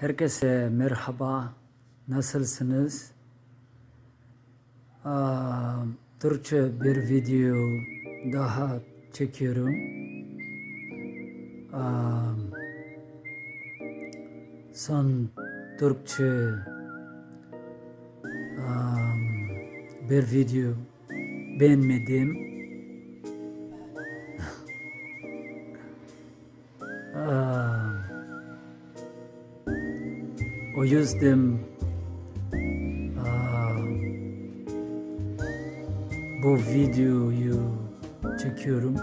Herkese merhaba. Nasılsınız? Aa, Türkçe bir video daha çekiyorum. Aa, son Türkçe aa, bir video beğenmedim. O yüzden aa, bu videoyu çekiyorum.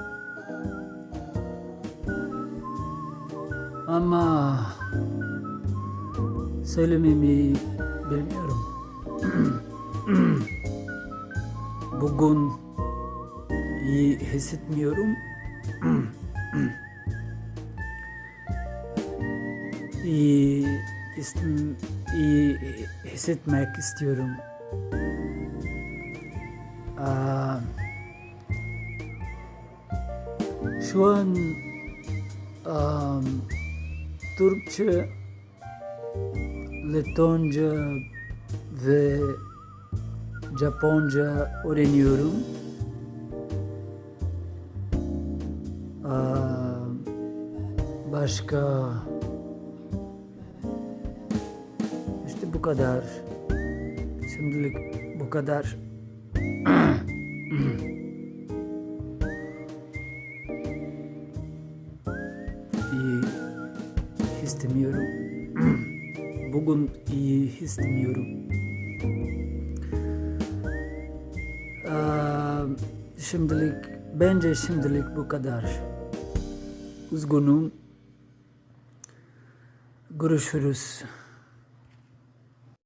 Ama söylememi bilmiyorum. Bugün iyi hissetmiyorum. iyi, istim, iyi hissetmek istiyorum. Şu an am, Türkçe, Letonca ve Japonca öğreniyorum. Aa, başka kadar. Şimdilik bu kadar. iyi istemiyorum. Bugün iyi istemiyorum. Aa, şimdilik bence şimdilik bu kadar. Üzgünüm. Görüşürüz.